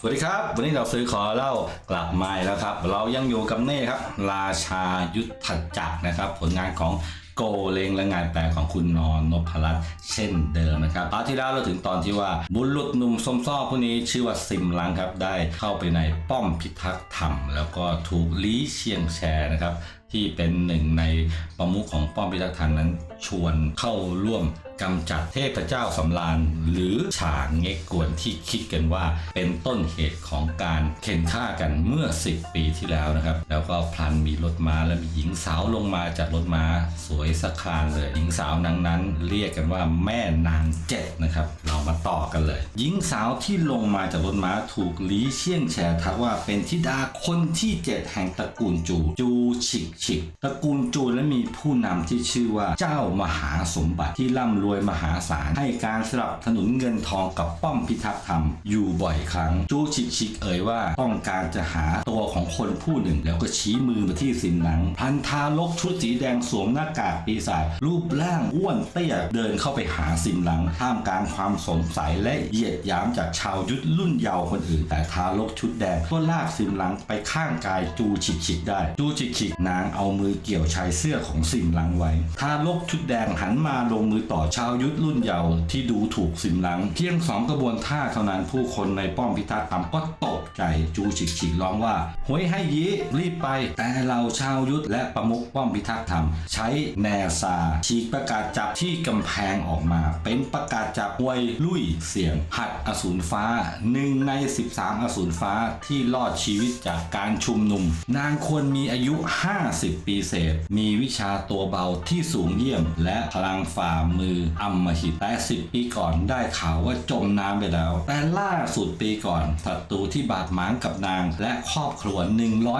สวัสดีครับ วันนี้เราซื้อขอเล่ากลับมาแล้วครับ เรายังอยู่กับเน่ครับ ราชายุทธจักรนะครับ ผลงานของโกเลงและงานแปลของคุณนอนนพรัตน์เช่นเดิมนะครับตอนที่แล้วเราถึงตอนที่ว่าบุรุษหนุ่มสมซ้อผู้นี้ชื่อว่าซิมลังครับ ได้เข้าไปในป้อมพิทักษ์ธรรม แล้วก็ถูกลีเชียงแชนะครับที่เป็นหนึ่งในประมุขของป้อมพิทักษ์ธรรมนั้น ชวนเข้าร่วมกำจัดเทพเจ้าสำราญ หรือฉางเง็กกวนที่คิดกันว่าเป็นต้นเหตุของการเข็นฆ่ากันเมื่อ 10 ปีที่แล้วนะครับ แล้วก็พลันมีรถม้าและมีหญิงสาวลงมาจากรถม้าสวยสักครานเลย หญิงสาวนางนั้น เรียกกันว่าแม่นางเจ็ดนะครับ เรามาต่อกันเลย หญิงสาวที่ลงมาจากรถม้าถูกลีเชี่ยงแชทักว่าเป็นธิดาคนที่เจ็ดแห่งตระกูลจูจูฉิกฉิกตระกูลจูและมีผู้นำที่ชื่อว่าเจ้ามหาสมบัติที่ร่ำรวยมหาศาลให้การสนับสนุนเงินทองกับป้อมพิทักษ์ธรรมอยู่บ่อยครั้ง จูฉิกฉิกเอ่ยว่าต้องการจะหาตัวของคนผู้หนึ่ง แล้วก็ชี้มือมาที่สินหลัง พันทารกชุดสีแดงสวมหน้ากากปีศาจรูปร่างอ้วนเตี้ยเดินเข้าไปหาสินหลังท่ามกลางความสงสัยและเหยียดหยามจากชาวยุทธรุ่นเยาว์คนอื่น แต่ทารกชุดแดงก็ลากสินหลังไปข้างกายจูฉิกฉิกได้ จูฉิกฉิกนางเอามือเกี่ยวชายเสื้อของสินหลังไว้ทารกชุดแดงหันมาลงมือต่อชาวยุทธรุ่นเยาว์ที่ดูถูกสินหลัง เพียงสองกระบวนท่าเท่านั้นผู้คนในป้อมพิทักษ์ธรรมก็ตกใจจูฉิกฉิกร้องว่าหวยให้ยีรีบไป แต่เราชาวยุทธและประมุขป้อมพิทักษ์ธรรมใช้แนซาฉีกประกาศจับที่กำแพงออกมา เป็นประกาศจับวยลุยเสียง หัดอสูรฟ้าหนึ่งใน 13 อสูรฟ้าที่รอดชีวิตจากการชุมนุม นางควรมีอายุ50ปีเศษ มีวิชาตัวเบาที่สูงเยี่ยม และพลังฝ่ามืออำมหิตแต่ 10 ปีก่อนได้ข่าวว่าจมน้ำไปแล้ว แต่ล่าสุดปีก่อนศัตรูที่บาดหมางกับนาง และครอบครัว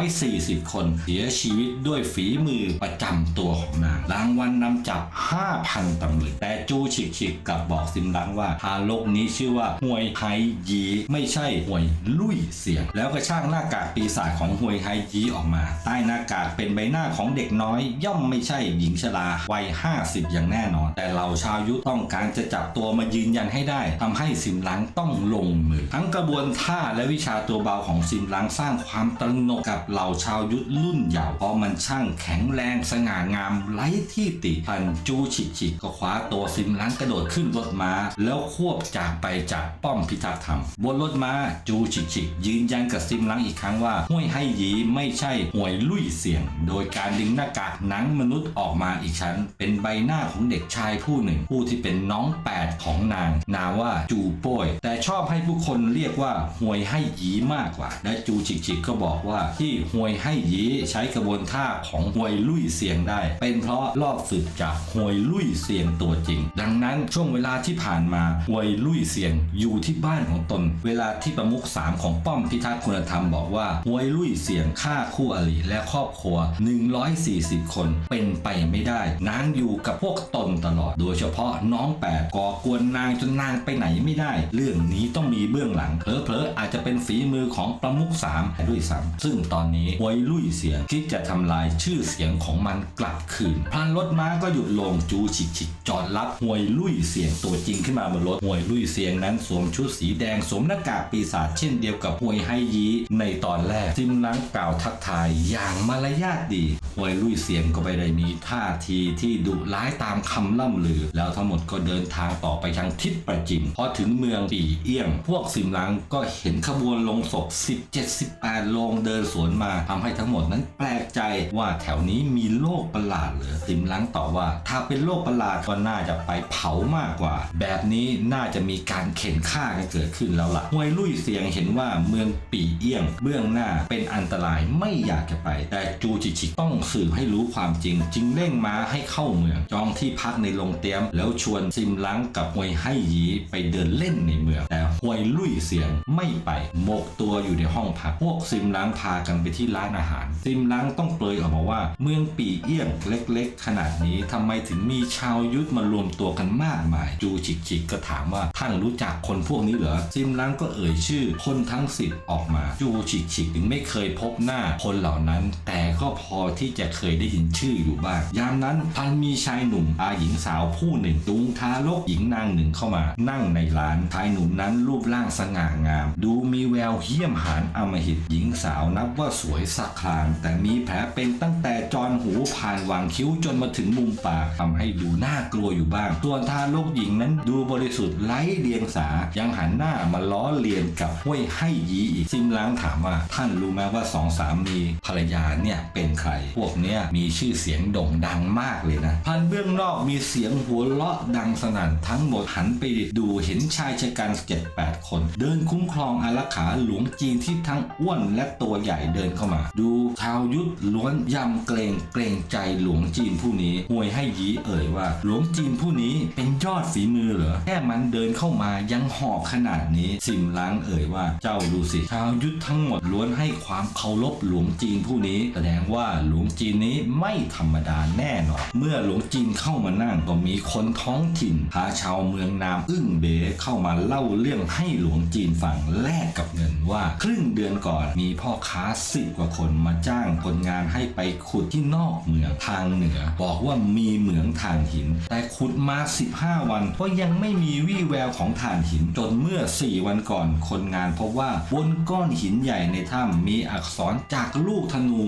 140 คนเสียชีวิตด้วยฝีมือประจำตัวของนางรางวัลนนำจับ 5,000ตำลึงแต่จูฉิกฉิกกับบอกซิมลังว่าทารกนี้ชื่อว่าห่วยไฮยีไม่ใช่ห่วยลุยเสียง แล้วก็ช่างหน้ากากปีศาจของห่วยไฮยีออกมา ใต้หน้ากากเป็นใบหน้าของเด็กน้อยย่อมไม่ใช่หญิงชราวัย 50 อย่างแน่นอน แต่เราชาวยุต้องการจะจับตัวมายืนยันให้ได้ทำให้ซิมลังต้องลงมือ ทั้งกระบวนท่าและวิชาตัวเบาของซิมลังสร้างความตระหนกกับเหล่าชาวยุรุ่นเยาว์เพราะมันช่างแข็งแรงสง่างามไร้ที่ติพันจูฉิกฉิกก็คว้าตัวซิมลังกระโดดขึ้นรถม้า แล้วควบจากไปจากป้อมพิทักษ์ธรรมบนรถม้าจูฉิกฉิกยืนยันกับซิมลังอีกครั้งว่าห้วยให้หยีไม่ใช่ห่วยลุยเสียงโดยการดึงหน้ากากหนังมนุษย์ออกมาอีกชั้น เป็นใบหน้าของเด็กชายผู้หนึ่ง ผู้ที่เป็นน้องแปดของนาง นามว่าจูโป้ยแต่ชอบให้ผู้คนเรียกว่าหวยให้ยีมากกว่า และจูฉิกฉิกก็บอกว่าที่หวยให้ยีใช้กระบวนท่าของหวยลุยเสียงได้ เป็นเพราะลอกฝึกจากหวยลุยเสียงตัวจริง ดังนั้นช่วงเวลาที่ผ่านมาหวยลุยเสียงอยู่ที่บ้านของตน เวลาที่ประมุขสามของป้อมพิทักษ์คุณธรรมบอกว่าหวยลุยเสียงฆ่าคู่อริและครอบครัว140 คนเป็นไปไม่ได้ นางอยู่กับพวกตนตลอด โดยเฉพาะน้องแปดก่อกวนนางจนนางไปไหนไม่ได้ เรื่องนี้ต้องมีเบื้องหลังเผลอๆอาจจะเป็นฝีมือของประมุขสามด้วยซ้ำซึ่งตอนนี้หวยลุยเสียงคิดจะทำลายชื่อเสียงของมันกลับคืนพลันรถม้าก็หยุดลงจูฉิกฉิกจอดรับหวยลุยเสียงตัวจริงขึ้นมาบนรถหวยลุยเสียงนั้นสวมชุดสีแดงสวมหน้ากากปีศาจเช่นเดียวกับหวยไฮยีในตอนแรกซิมลังกล่าวทักทายอย่างมารยาทดี Die วยลุยเสียงก็ไปได้มีท่าทีที่ดุร้ายตามคำล่ำลือ แล้วทั้งหมดก็เดินทางต่อไปทางทิศประจิมพอถึงเมืองปีเอี้ยง พวกซิมลังก็เห็นขบวนลงศพ 17 18ลงเดินสวนมาทำให้ทั้งหมดนั้นแปลกใจว่าแถวนี้มีโรคประหลาดเหรือซิมลังตอบว่า ถ้าเป็นโรคประหลาดก็น่าจะไปเผามากกว่า แบบนี้น่าจะมีการเข็นฆ่ากันเกิดขึ้นแล้วล่ะหวยลุยเสียงเห็นว่าเมืองปีเอี้ยง เบื้องหน้าเป็นอันตรายไม่อยากจะไป แต่จูจิชิต้องสืบให้รู้ความจริง จึงเร่งม้าให้เข้าเมือง จองที่พักในโรงเตียม แล้วชวนซิมลังกับหวยให้ยีไปเดินเล่นในเมือง แต่หวยลุยเสียงไม่ไปหมกตัวอยู่ในห้องพักพวกซิมลังพากันไปที่ร้านอาหาร ซิมลังต้องเปลยออกมาว่า เมืองปีเอี้ยงเล็ก ๆ ขนาดนี้ทำไมถึงมีชาวยุทธมารวมตัวกันมากมาย จูฉิกฉิกก็ถามว่าท่านรู้จักคนพวกนี้เหรอซิมลังก็เอ่ยชื่อ คนทั้งสิบออกมา จูฉิกฉิกถึงไม่เคยพบหน้าคนเหล่านั้น แต่ก็พอที่จะเคยได้ยินชื่ออยู่บ้าง ยามนั้นพันมีชายหนุ่มอาหญิงสาวผู้หนึ่งจูงทารกหญิงนางหนึ่งเข้ามา นั่งในร้านชายหนุ่มนั้นรูปร่างสง่างาม ดูมีแววเหี้ยมหานอมหิตหญิงสาวนับว่าสวยสักคราน แต่มีแผลเป็นตั้งแต่จอนหูผ่านหวางคิ้วจนมาถึงมุมปากทำให้ดูน่ากลัวอยู่บ้าง ส่วนทารกหญิงนั้นดูบริสุทธิ์ไร้เดียงสา ยังหันหน้ามาล้อเลียนกับห้วยให้ยีอีกซิมล้างถามว่าท่านรู้ไหมว่าสองสามีภรรยาเนี่ยเป็นใครพวกเนี้ยมีชื่อเสียงโด่งดังมากเลยนะ พันเบื้องนอกมีเสียงหัวเราะดังสนั่นทั้งหมดหันไปดูเห็นชายชะกันเจ็ดแปดคน เดินคุ้มครองอารักขาหลวงจีนที่ทั้งอ้วนและตัวใหญ่เดินเข้ามา ดูชาวยุทธล้วนยำเกรงเกรงใจหลวงจีนผู้นี้ห่วยให้ยีเอ่ยว่า หลวงจีนผู้นี้เป็นยอดฝีมือเหรอแค่มันเดินเข้ามายังหอบขนาดนี้สิมล้างเอ่ยว่าเจ้าดูสิชาวยุทธทั้งหมดล้วนให้ความเคารพหลวงจีนผู้นี้ แสดงว่าหลวงจีนนี้ไม่ธรรมดาแน่นอน เมื่อหลวงจีนเข้ามานั่งก็มีคนท้องถิ่นพาชาวเมืองนามอึ้งเบเข้ามาเล่าเรื่องให้หลวงจีนฟังแลกกับเงินว่า ครึ่งเดือนก่อนมีพ่อค้าสิบกว่าคนมาจ้างคนงานให้ไปขุดที่นอกเมืองทางเหนือ บอกว่ามีเหมืองถ่านหิน แต่ขุดมา 15 วันก็ยังไม่มีวี่แววของถ่านหินจนเมื่อ 4 วันก่อนคนงานพบว่าบนก้อนหินใหญ่ในถ้ำมีอักษรจากลูกธนู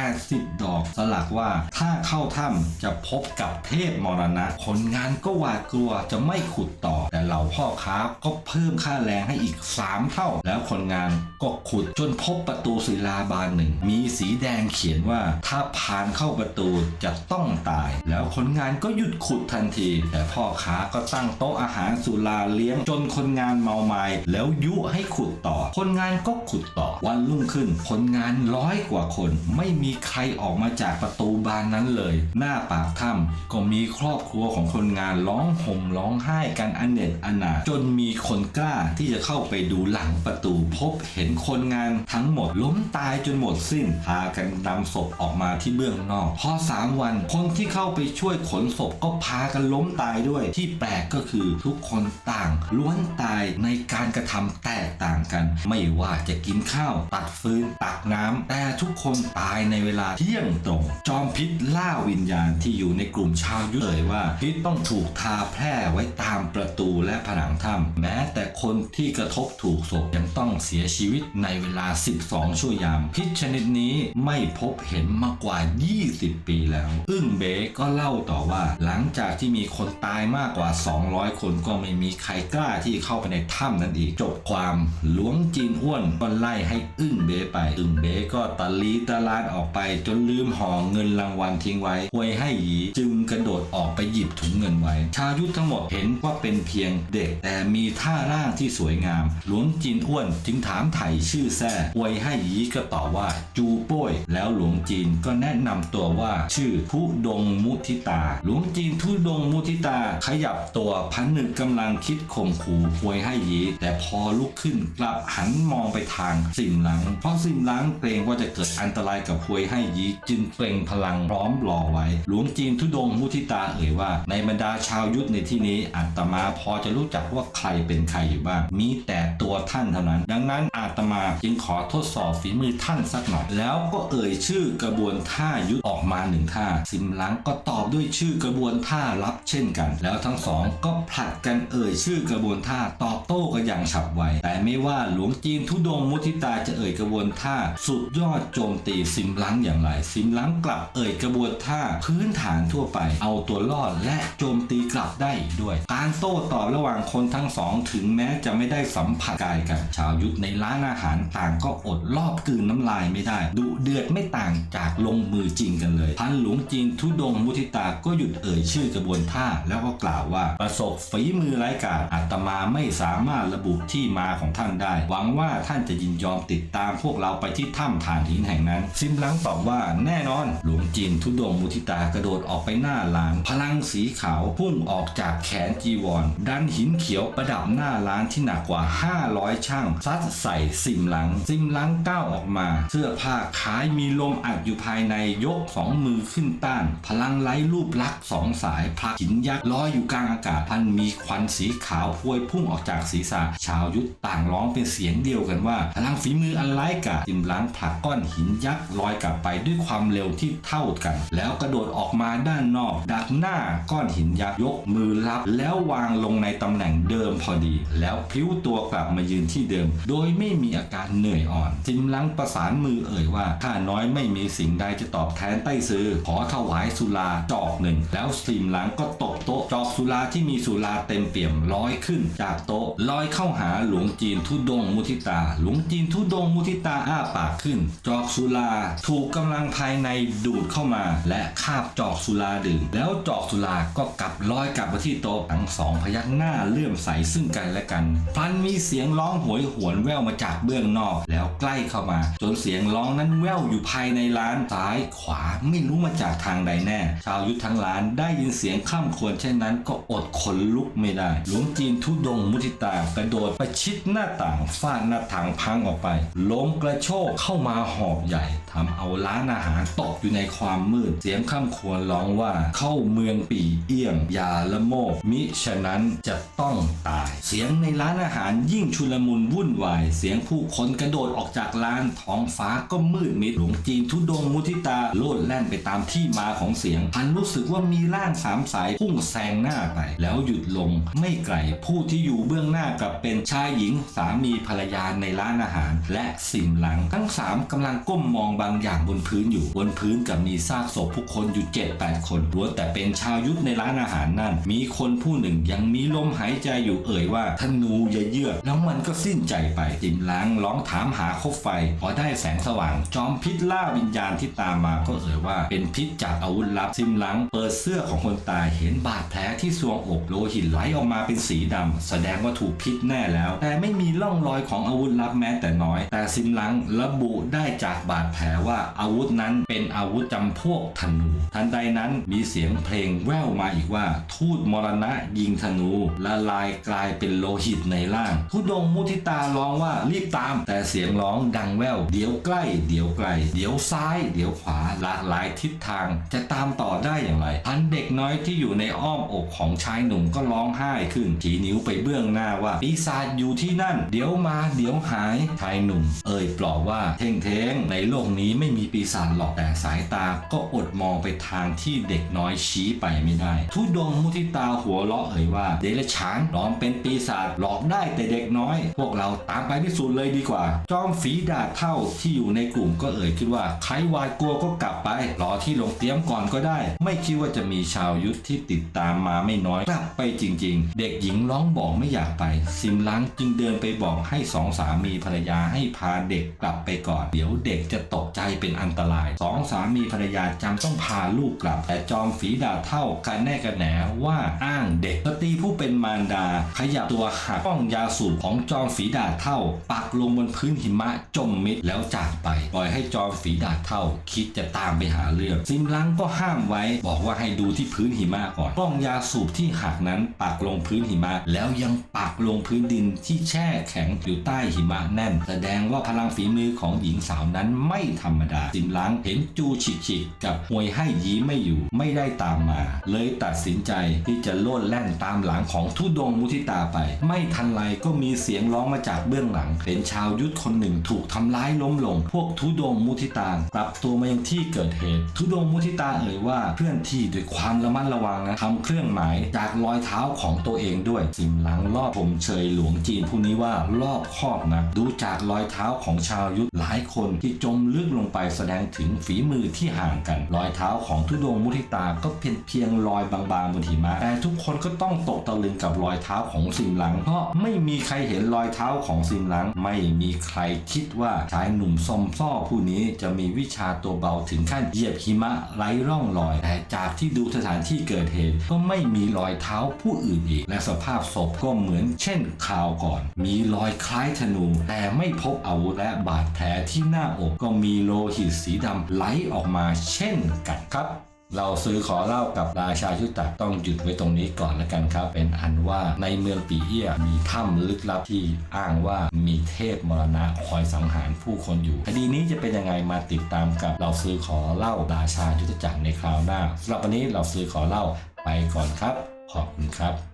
7-80ดอกสลักว่าถ้าเข้าถ้ำจะพบกับเทพมรณะคนงานก็หวาดกลัวจะไม่ขุดต่อ แต่เหล่าพ่อค้าก็เพิ่มค่าแรงให้อีก 3 เท่า แล้วคนงานก็ขุดจนพบประตูศิลาบานหนึ่ง มีสีแดงเขียนว่าถ้าผ่านเข้าประตูจะต้องตาย แล้วคนงานก็หยุดขุดทันที แต่พ่อค้าก็ตั้งโต๊ะอาหารสุราเลี้ยงจนคนงานเมาไมา้แล้วยุให้ขุดต่อ คนงานก็ขุดต่อ วันรุ่งขึ้นคนงานร้อยกว่าคนไม่มีใครอออกมาจากประตูบานนั้นเลย หน้าปากถ้ำก็มีครอบครัวของคนงานร้องห่มร้องไห้กันอนเนตอนาจนมีคนกล้าที่จะเข้าไปดูหลังประตูพบเห็นคนงานทั้งหมดล้มตายจนหมดสิ้นพากันนำศพออกมาที่เบื้องนอกพอสามวัน คนที่เข้าไปช่วยขนศพก็พากันล้มตายด้วย ที่แปลกก็คือทุกคนต่างล้วนตายในการกระทำแตกต่างกัน ไม่ว่าจะกินข้าว ตัดฟืนตักน้ำแต่ทุกคนตายในเวลาเที่ยงตรง จอมพิษล่าวิญญาณที่อยู่ในกลุ่มชาวยุทธเอ่ยว่าพิษต้องถูกทาแพร่ไว้ตามประตูและผนังถ้ำแม้แต่คนที่กระทบถูกศพยังต้องเสียชีวิตในเวลา 12 ชั่วยาม พิษชนิดนี้ไม่พบเห็นมากว่า 20 ปีแล้วอึ้งเบก็เล่าต่อว่า หลังจากที่มีคนตายมากกว่า 200 คนก็ไม่มีใครกล้าที่เข้าไปในถ้ำนั้นอีกจบความหลวงจีนอ้วนก็ไล่ให้อึ้งเบไปอึ้งเบก็ตะลีตะลานออกไปจนลืมห่อเงินรางวัลทิ้งไว้หวยให้หยีจึงกระโดดออกไปหยิบถุงเงินไว้ ชายุทธทั้งหมดเห็นว่าเป็นเพียงเด็ก แต่มีท่าร่างที่สวยงาม หลวงจีนอ้วนจึงถามไถ่ชื่อแท้หวยให้หยีก็ตอบว่า จูโป้ยแล้วหลวงจีนก็แนะนำตัวว่าชื่อทุดงมุทิตา หลวงจีนทุดงมุทิตาขยับตัวพันหนึ่งกำลังคิดข่มขู่หวยให้หยีแต่พอลุกขึ้นกลับหันมองไปทางสิมหลัง เพราะสิมหลังเกรงว่าจะเกิดอันตรายกับหวยให้ยีจึงเปล่งพลังพร้อมรอไว้ หลวงจีนทุดงมุทิตาเอ่ยว่า ในบรรดาชาวยุทธในที่นี้อาตมาพอจะรู้จักว่าใครเป็นใครอยู่บ้าง มีแต่ตัวท่านเท่านั้น ดังนั้นอาตมาจึงขอทดสอบฝีมือท่านสักหน่อย แล้วก็เอ่ยชื่อกระบวนท่ายุทธออกมาหนึ่งท่าสิมหลังก็ตอบด้วยชื่อกระบวนท่าลับเช่นกัน แล้วทั้งสองก็ผลัดกันเอ่ยชื่อกระบวนท่าตอบโต้กันอย่างฉับไว แต่ไม่ว่าหลวงจีนทุดงมุทิตาจะเอ่ยกระบวนท่าสุดยอดโจมตีซิมหลังอย่างไรซิมลังกลับเอ่ยกระบวนท่าพื้นฐานทั่วไป เอาตัวรอดและโจมตีกลับได้อีกด้วย การโต้ตอบระหว่างคนทั้งสองถึงแม้จะไม่ได้สัมผัสกายกัน ชาวยุทธในร้านอาหารต่างก็อดรอบกืนน้ำลายไม่ได้ดุเดือดไม่ต่างจากลงมือจริงกันเลย พันหลวงจีนทุดงมุทิตาก็หยุดเอ่ยชื่อกระบวนท่าแล้วก็กล่าวว่าประสบฝีมือไร้กาจอาตมาไม่สามารถระบุที่มาของท่านได้ หวังว่าท่านจะยินยอมติดตามพวกเราไปที่ถ้ำฐานหินแห่งนั้น ซิมลังตอบว่าแน่นอน หลวงจีนทุดงมุทิตากระโดดออกไปหน้าลาน พลังสีขาวพุ่งออกจากแขนจีวร ดันหินเขียวประดับหน้าร้านที่หนักกว่า 500 ช่างซัดใส่ซิมหลัง ซิมหลังก้าวออกมา เสื้อผ้าคล้ายมีลมอัดอยู่ภายในยกสองมือขึ้นต้าน พลังไร้รูปลักษ์สองสายพลักหินยักษ์ลอยอยู่กลางอากาศพันมีควันสีขาวพวยพุ่งออกจากศีรษะชาวยุทธต่างร้องเป็นเสียงเดียวกันว่า พลังฝีมืออันไร้กาจซิมลังผลักก้อนหินยักษ์ลอยกลับไปด้วยความเร็วที่เท่ากัน แล้วกระโดดออกมาด้านนอก ดักหน้าก้อนหินยักษ์ยกมือรับ แล้ววางลงในตำแหน่งเดิมพอดี แล้วพลิ้วตัวกลับมายืนที่เดิม โดยไม่มีอาการเหนื่อยอ่อนซิมลังประสานมือเอ่ยว่าข้าน้อยไม่มีสิ่งใดจะตอบแทนใต้ซื้อ ขอถวายสุราจอกหนึ่ง แล้วซิมลังก็ตบโต๊ะจอกสุราที่มีสุราเต็มเปี่ยมลอยขึ้น จากโต๊ะลอยเข้าหาหลวงจีนทุดงมุทิตา หลวงจีนทุดงมุทิตาอ้าปากขึ้น จอกสุราถูกกำลังภายในดูดเข้ามา และคาบจอกสุราดื่ม แล้วจอกสุราก็กลับลอยกลับมาที่โต๊ะทั้งสองพยักหน้าเลื่อมใสซึ่งกันและกันพลันมีเสียงร้องโหยหวนแว่วมาจากเบื้องนอก แล้วใกล้เข้ามา จนเสียงร้องนั้นแว่วอยู่ภายในร้านซ้ายขวาไม่รู้มาจากทางใดแน่ ชาวยุทธทั้งร้านได้ยินเสียงข้ามควรเช่นนั้นก็อดขนลุกไม่ได้ หลวงจีนทุดงมุทิตากระโดดประชิดหน้าต่างฟาดหน้าต่างพังออกไปลงกระโชกเข้ามาหอบใหญ่ ทำเอาร้านอาหารตกอยู่ในความมืด เสียงข้ามควรร้องว่าเข้าเมืองปีเอี้ยงอย่าละโมบมิฉะนั้นจะต้องตาย เสียงในร้านอาหารยิ่งชุลมุนวุ่นวาย เสียงผู้คนกระโดดออกจากร้านท้องฟ้าก็มืดมิดหลวงจีนทุดงมุทิตาโลดแล่นไปตามที่มาของเสียงพันรู้สึกว่ามีร่างสามสายพุ่งแซงหน้าไป แล้วหยุดลงไม่ไกลผู้ที่อยู่เบื้องหน้ากับเป็นชายหญิงสามีภรรยาในร้านอาหาร และสิมหลังทั้งสามกำลังก้มมองบางอย่างบนพื้นอยู่ บนพื้นกับมีซากศพผู้คนอยู่7 8คนล้วนแต่เป็นชาวยุทธในร้านอาหารนั่น มีคนผู้หนึ่งยังมีลมหายใจอยู่เอ่ยว่าธนูอย่าเยือกแล้วมันก็สิ้นใจไปสิมหลังร้องถามหาคบไฟ พอได้แสงสว่าง จอมพิษล่าวิญญาณที่ตามมาก็เอ่ยว่า เป็นพิษจากอาวุธลับซิมหลังเปิดเสื้อของคนตายเห็นบาดแผลที่ซวงอกโลหิตไหลออกมาเป็นสีดำแสดงว่าถูกพิษแน่แล้ว แต่ไม่มีร่องรอยของอาวุธลับแม้แต่น้อย แต่ซิมหลังระบุได้จากบาดแผลว่าอาวุธนั้นเป็นอาวุธจำพวกธนู ทันใดนั้นมีเสียงเพลงแว่วมาอีกว่า ทูตมรณะยิงธนูละลายกลายเป็นโลหิตในร่าง ทุดงมุทิตาร้องว่ารีบตาม แต่เสียงร้องดังแว่วเดี๋ยวใกล้ เดี๋ยวไกล เดี๋ยวซ้าย เดี๋ยวขวาหลากหลายทิศทาง จะตามต่อได้อย่างไรพันเด็กน้อยที่อยู่ในอ้อมอกของชายหนุ่มก็ร้องไห้ขึ้นชี้นิ้วไปเบื้องหน้าว่าปีศาจอยู่ที่นั่น เดี๋ยวมาเดี๋ยวหายชายหนุ่ม เอ่ยปลอบว่าเท่งเทงในโลกนี้ไม่มีปีศาจหรอกแต่สายตาก็อดมองไปทางที่เด็กน้อยชี้ไปไม่ได้ ทุดงมุทิตาหัวเราะเอ่ยว่า เดรัจฉานปลอมเป็นปีศาจหลอกได้แต่เด็กน้อย พวกเราตามไปพิสูจน์เลยดีกว่า จอมฝีดาเท่าที่อยู่ในกลุ่มก็เอ่ยขึ้นว่าใครวาดกลัวก็กลับไปรอที่โรงเตรียมก่อนก็ได้ ไม่คิดว่าจะมีชาวยุทธที่ติดตามมาไม่น้อยกลับไปจริง ๆ เด็กหญิงร้องบอกไม่อยากไป ซิมลังจึงเดินไปบอกให้สองสามีภรรยาให้พาเด็กกลับไปก่อน เดี๋ยวเด็กจะตกใจเป็นอันตรายสองสามีภรรยาจำต้องพาลูกกลับ แต่จอมฝีดาเท่ากันแน่กันแหนว่าอ้างเด็กสตรีผู้เป็นมารดา ขยับตัวหักป้องยาสูบของจอมฝีดาเท่า ปักลงบนพื้นหิมะจมมิดแล้วจากไปปล่อยให้จอมฝีดาเท่า คิดจะตามไปหาเรื่องซิมลังก็ห้ามไว้บอกว่าให้ดูที่พื้นหิมะก่อนป้องยาสูบที่หักนั้นปักลงพื้นหิมะ แล้วยังปักลงพื้นดินที่แช่แข็งอยู่ใต้หิมะแน่น แสดงว่าพลังฝีมือของหญิงสาวนั้นไม่ธรรมดาซิมลังเห็นจูฉิกฉิกกับหวยให้ยีไม่อยู่ไม่ได้ตามมา เลยตัดสินใจที่จะโลดแล่นตามหลังของทุดงมุทิตาไป ไม่ทันไรก็มีเสียงร้องมาจากเบื้องหลัง เป็นชาวยุทธคนหนึ่งถูกทำร้ายล้มลง พวกทุดงมุทิตากลับตัวมายังที่เกิดเหตุ ทุดงมุทิตาเอ่ยว่าเพื่อนที่ด้วยความระมัดระวังนะทำเครื่องหมายจากรอยเท้าของตัวเองด้วยสิมหลังรอบผมเชยหลวงจีนผู้นี้ว่ารอบครอบนะดูจากรอยเท้าของชาวยุทธหลายคนที่จมลึกลงไปแสดงถึงฝีมือที่ห่างกัน รอยเท้าของทุดงมุทิตาก็เพียงเพียงรอยบางๆบนหิมะแต่ทุกคนก็ต้องตกตะลึงกับรอยเท้าของสิมหลัง เพราะไม่มีใครเห็นรอยเท้าของสิมหลัง ไม่มีใครคิดว่าชายหนุ่มซอมซ่อผู้นี้จะมีวิชาตัวเบาถึงขั้นเหยียบหิมะไร้ร่องรอย แต่จากที่ดูสถานที่เกิดเหตุก็ไม่มีรอยเท้าผู้อื่นอีก และสภาพศพก็เหมือนเช่นข่าวก่อน มีรอยคล้ายธนู แต่ไม่พบอาวุธและบาดแผลที่หน้าอกก็มีโลหิตสีดำไหลออกมาเช่นกันครับ เราซื้อขอเล่ากับราชาชุตักต้องหยุดไว้ตรงนี้ก่อนแล้วกันครับ เป็นอันว่าในเมืองปีเอียมีถ้ำลึกลับที่อ้างว่ามีเทพมรณะคอยสังหารผู้คนอยู่คดีนี้จะเป็นยังไงมาติดตามกับเราซื้อขอเล่าราชายุทธจักรในคราวหน้าสำหรับวันนี้เราซื้อขอเล่าไปก่อนครับ ขอบคุณครับ